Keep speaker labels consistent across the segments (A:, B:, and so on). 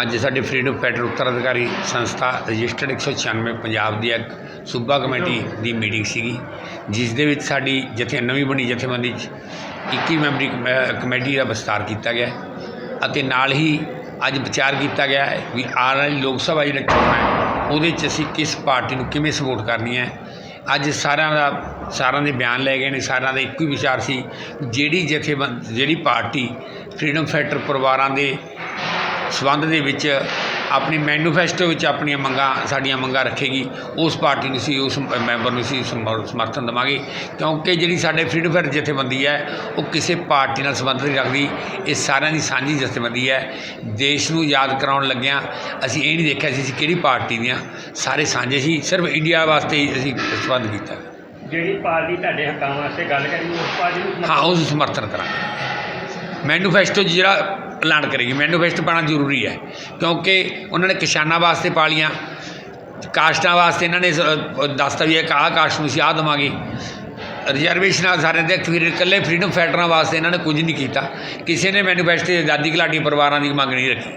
A: ਅੱਜ ਸਾਡੇ freedom fighter ਉੱਤਰਾਧਿਕਾਰੀ ਸੰਸਥਾ ਰਜਿਸਟਰਡ 196 ਪੰਜਾਬ ਦੀ ਇੱਕ ਸੂਬਾ ਕਮੇਟੀ ਦੀ ਮੀਟਿੰਗ ਸੀਗੀ, ਜਿਸ ਦੇ ਵਿੱਚ ਸਾਡੀ ਜਥੇ ਨਵੀਂ ਬਣੀ, ਜਥੇਬੰਦੀ 'ਚ 21 ਮੈਂਬਰੀ ਕਮੇ- ਕਮੇਟੀ ਦਾ ਵਿਸਤਾਰ ਕੀਤਾ ਗਿਆ ਅਤੇ ਨਾਲ ਹੀ ਅੱਜ ਵਿਚਾਰ ਕੀਤਾ ਗਿਆ ਹੈ ਵੀ ਆਉਣ ਵਾਲੀ ਲੋਕ ਸਭਾ ਜਿਹੜਾ ਚੋਣ ਹੈ, ਉਹਦੇ 'ਚ ਅਸੀਂ ਕਿਸ ਪਾਰਟੀ ਨੂੰ ਕਿਵੇਂ ਸਪੋਰਟ ਕਰਨੀ ਹੈ ਅੱਜ ਸਾਰਿਆਂ ਦਾ ਸਾਰਿਆਂ ਦੇ ਬਿਆਨ ਲੈ ਗਏ ਨੇ, ਸਾਰਿਆਂ ਦਾ ਇੱਕੋ ਹੀ ਵਿਚਾਰ ਸੀ, ਜਿਹੜੀ ਜਥੇਬੰਦ ਜਿਹੜੀ ਪਾਰਟੀ ਫਰੀਡਮ ਫਾਈਟਰ ਪਰਿਵਾਰਾਂ ਦੇ ਸੰਬੰਧ ਦੇ ਵਿੱਚ ਆਪਣੀ ਮੈਨੀਫੈਸਟੋ ਵਿੱਚ ਆਪਣੀਆਂ ਮੰਗਾਂ ਸਾਡੀਆਂ ਮੰਗਾਂ ਰੱਖੇਗੀ। ਉਸ ਪਾਰਟੀ ਨੂੰ ਸੀ ਉਸ ਮੈਂਬਰ ਨੂੰ ਸੀ ਸਮਰ- ਸਮਰਥਨ ਦੇਵਾਂਗੇ। ਕਿਉਂਕਿ ਜਿਹੜੀ ਸਾਡੇ ਫਰੀडम ਫਾਈਟਰ ਜਥੇਬੰਦੀ ਹੈ ਉਹ ਕਿਸੇ ਪਾਰਟੀ ਨਾਲ ਸੰਬੰਧ ਨਹੀਂ ਰੱਖਦੀ। ਇਹ ਸਾਰਿਆਂ ਦੀ ਸਾਂਝੀ ਜਥੇਬੰਦੀ ਹੈ। ਦੇਸ਼ ਨੂੰ ਯਾਦ ਕਰਾਉਣ ਲੱਗਿਆਂ ਅਸੀਂ ਇਹ ਨਹੀਂ ਦੇਖਿਆ ਸੀ ਅਸੀਂ ਕਿਹੜੀ ਪਾਰਟੀ ਦੀਆਂ। ਸਾਰੇ ਸਾਂਝੇ ਸੀ ਸਿਰਫ ਇੰਡੀਆ ਵਾਸਤੇ ਹੀ ਅਸੀਂ ਸੰਬੰਧ ਕੀਤਾ।
B: ਜਿਹੜੀ ਪਾਰਟੀ ਤੁਹਾਡੇ ਹੱਕਾਂ ਵਾਸਤੇ ਗੱਲ ਕਰੀ ਉਸ ਪਾਰਟੀ ਨੂੰ
A: ਹਾਂ ਉਸ ਸਮਰਥਨ ਕਰਾਂਗੇ। ਮੈਨੂਫੈਸਟੋ ਜਿਹੜਾ ਐਲਾਨ ਕਰੇਗੀ। ਮੈਨੀਫੈਸਟੋ ਪਾਣਾ ਜ਼ਰੂਰੀ ਹੈ, ਕਿਉਂਕਿ ਉਹਨਾਂ ਨੇ ਕਿਸਾਨਾਂ ਵਾਸਤੇ ਪਾ ਪਾਲੀਆਂ ਕਾਸ਼ਟਾਂ ਵਾਸਤੇ ਇਹਨਾਂ ਨੇ ਦੱਸਤਾ ਵੀ ਇੱਕ ਆਹ ਕਾਸ਼ਟ ਨੂੰ ਅਸੀਂ ਆਹ ਦੇਵਾਂਗੇ। ਰਿਜ਼ਰਵੇਸ਼ਨਾਂ ਸਾਰਿਆਂ ਦੇ ਫਿਰ ਇਕੱਲੇ ਫਰੀडम ਫਾਈਟਰਾਂ ਵਾਸਤੇ ਇਹਨਾਂ ਨੇ ਕੁਝ ਨਹੀਂ ਕੀਤਾ। ਕਿਸੇ ਨੇ ਮੈਨੀਫੈਸਟੋ ਆਜ਼ਾਦੀ ਘਲਾਟੀ ਪਰਿਵਾਰਾਂ ਦੀ ਮੰਗ ਨਹੀਂ ਰੱਖੀ।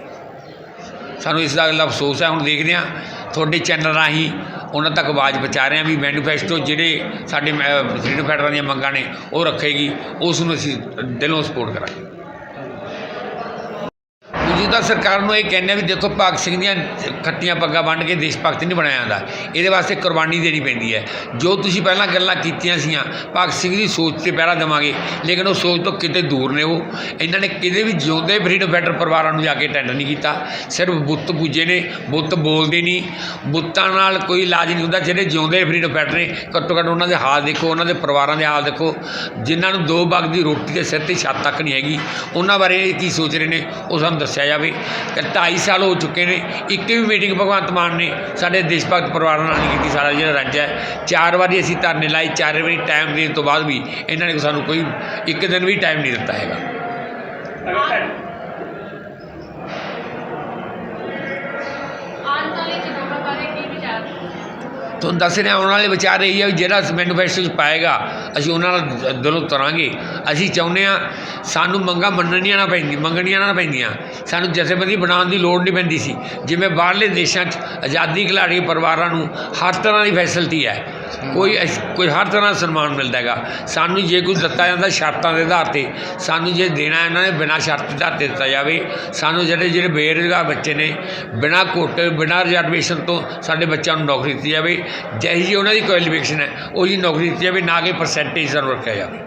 A: ਸਾਨੂੰ ਇਸ ਦਾ ਅਗਲਾ ਅਫਸੋਸ ਹੈ, ਹੁਣ ਦੇਖਦੇ ਹਾਂ, ਤੁਹਾਡੇ ਚੈਨਲ ਰਾਹੀਂ ਉਹਨਾਂ ਤੱਕ ਆਵਾਜ਼ ਪਹੁੰਚਾ ਰਹੇ ਹਾਂ ਵੀ ਮੈਨੂਫੈਸਟੋ ਜਿਹੜੇ ਸਾਡੇ ਫਰੀडम ਫਾਈਟਰਾਂ ਦੀਆਂ ਮੰਗਾਂ ਨੇ, ਉਹ ਰੱਖੇਗੀ, ਉਸ ਨੂੰ ਅਸੀਂ ਦਿਲੋਂ ਸਪੋਰਟ ਕਰਾਂਗੇ। ਤਾਂ ਸਰਕਾਰ ਨੂੰ ਇਹ ਕਹਿੰਦੇ ਵੀ ਦੇਖੋ ਭਗਤ ਸਿੰਘ ਦੀਆਂ ਖੱਟੀਆਂ ਪੱਗਾਂ ਵੰਡ ਕੇ ਦੇਸ਼ ਭਗਤ ਨਹੀਂ ਬਣਾਇਆ ਜਾਂਦਾ। ਇਹਦੇ ਵਾਸਤੇ ਕੁਰਬਾਨੀ ਦੇਣੀ ਪੈਂਦੀ ਹੈ। ਜੋ ਤੁਸੀਂ ਪਹਿਲਾਂ ਗੱਲਾਂ ਕੀਤੀਆਂ ਸੀਆਂ, ਭਗਤ ਸਿੰਘ ਦੀ ਸੋਚ ਤੇ ਪਹਿਰਾ ਦੇਵਾਂਗੇ, ਲੇਕਿਨ ਉਹ ਸੋਚ ਤੋਂ ਕਿਤੇ ਦੂਰ ਨੇ ਉਹ। ਇਹਨਾਂ ਨੇ ਕਿਤੇ ਵੀ ਜਿਉਂਦੇ ਫਰੀਡਮ ਫਾਈਟਰ ਪਰਿਵਾਰਾਂ ਨੂੰ ਜਾ ਕੇ ਅਟੈਂਡ ਨਹੀਂ ਕੀਤਾ। ਸਿਰਫ ਬੁੱਤ ਪੂਜੇ ਨੇ, ਬੁੱਤ ਬੋਲਦੇ ਨਹੀਂ। ਬੁੱਤਾਂ ਨਾਲ ਕੋਈ ਇਲਾਜ ਨਹੀਂ ਹੁੰਦਾ, ਜਿਹੜੇ ਜਿਉਂਦੇ ਫਰੀਡਮ ਫਾਈਟਰ ਨੇ। ਘੱਟੋ ਘੱਟ ਉਹਨਾਂ ਦੇ ਹਾਲ ਦੇਖੋ, ਉਹਨਾਂ ਦੇ ਪਰਿਵਾਰਾਂ ਦੇ ਹਾਲ ਦੇਖੋ। ਜਿਨ੍ਹਾਂ ਨੂੰ ਦੋ ਬਾਗ ਦੀ ਰੋਟੀ ਦੇ ਸਿਰ ਤੇ ਛੱਤ ਤੱਕ ਨਹੀਂ ਹੈਗੀ। ਉਹਨਾਂ ਬਾਰੇ ਕੀ ਸੋਚ ਰਹੇ ਨੇ, ਉਹ ਸਾਨੂੰ ਦੱਸਿਆ ਜਾਵੇ। ਕਿ 2.5 ਸਾਲ ਹੋ ਚੁੱਕੇ ਨੇ, ਇੱਕ ਵੀ ਮੀਟਿੰਗ ਭਗਵੰਤ ਮਾਨ ਨੇ ਸਾਡੇ ਦੇਸ਼ ਭਗਤ ਪਰਿਵਾਰਾਂ ਨਾਲ ਨਹੀਂ ਕੀਤੀ ਸਾਡਾ ਜਿਹੜਾ ਰਾਜ ਹੈ। ਚਾਰ ਵਾਰੀ ਅਸੀਂ ਧਰਨੇ ਲਾਏ, ਚਾਰ ਵਾਰੀ ਟਾਈਮ ਦੇਣ ਤੋਂ ਬਾਅਦ ਵੀ ਇਹਨਾਂ ਨੇ ਸਾਨੂੰ ਕੋਈ ਇੱਕ ਦਿਨ ਵੀ ਟਾਈਮ ਨਹੀਂ ਦਿੱਤਾ ਹੈਗਾ
B: ਅਗਰ ਤੁਹਾਡੇ
C: ਆਉਣ ਵਾਲੇ ਚੁਣਾਵਾਂ ਬਾਰੇ ਕੀ ਵਿਚਾਰ
A: ਤੁਹਾਨੂੰ ਦੱਸ ਰਿਹਾ ਆਉਣ ਵਾਲੇ ਵਿਚਾਰ ਇਹੀ ਹੈ ਵੀ ਜਿਹੜਾ ਮੈਨੂਫੈਸਟੋ 'ਚ ਪਾਏਗਾ, ਅਸੀਂ ਉਹਨਾਂ ਨਾਲ ਦਿਲੋਂ ਤੁਰਾਂਗੇ ਅਸੀਂ ਚਾਹੁੰਦੇ ਹਾਂ, ਸਾਨੂੰ ਮੰਗਾਂ ਮੰਨਣੀਆਂ ਨਾ ਪੈਂਦੀ, ਮੰਗਣੀਆਂ ਨਾ ਪੈਂਦੀਆਂ। ਸਾਨੂੰ ਜਥੇਬੰਦੀ ਬਣਾਉਣ ਦੀ ਲੋੜ ਨਹੀਂ ਪੈਂਦੀ ਸੀ। ਜਿਵੇਂ ਬਾਹਰਲੇ ਦੇਸ਼ਾਂ 'ਚ ਆਜ਼ਾਦੀ ਖਿਲਾੜੀ ਪਰਿਵਾਰਾਂ ਨੂੰ ਹਰ ਤਰ੍ਹਾਂ ਦੀ ਫੈਸਿਲਿਟੀ ਹੈ। ਕੋਈ ਅਸ਼- ਕੋਈ ਹਰ ਤਰ੍ਹਾਂ ਦਾ ਸਨਮਾਨ ਮਿਲਦਾ ਹੈਗਾ। ਸਾਨੂੰ ਜੇ ਕੁਝ ਦਿੱਤਾ ਜਾਂਦਾ ਸ਼ਰਤਾਂ ਦੇ ਆਧਾਰ ਤੇ, ਸਾਨੂੰ ਜੇ ਦੇਣਾ ਇਹਨਾਂ ਨੇ ਬਿਨਾਂ ਸ਼ਰਤ ਦੇ ਆਧਾਰ ਤੇ ਦਿੱਤਾ ਜਾਵੇ, ਸਾਨੂੰ ਜਿਹੜੇ ਜਿਹੜੇ ਬੇਰੁਜ਼ਗਾਰ ਬੱਚੇ ਨੇ, ਬਿਨਾਂ ਕੋਟੇ, ਬਿਨਾਂ ਰਿਜ਼ਰਵੇਸ਼ਨ ਤੋਂ ਸਾਡੇ ਬੱਚਿਆਂ ਨੂੰ ਨੌਕਰੀ ਦਿੱਤੀ ਜਾਵੇ, ਜਿਹੀ ਜਿਹੀ ਉਹਨਾਂ ਦੀ ਕੁਆਲੀਫਿਕੇਸ਼ਨ ਹੈ, ਉਹ ਉਹੀ ਨੌਕਰੀ ਦਿੱਤੀ ਜਾਵੇ, ਨਾ ਕਿ ਪਰਸੈਂਟੇਜ ਸਾਨੂੰ ਰੱਖਿਆ ਜਾਵੇ।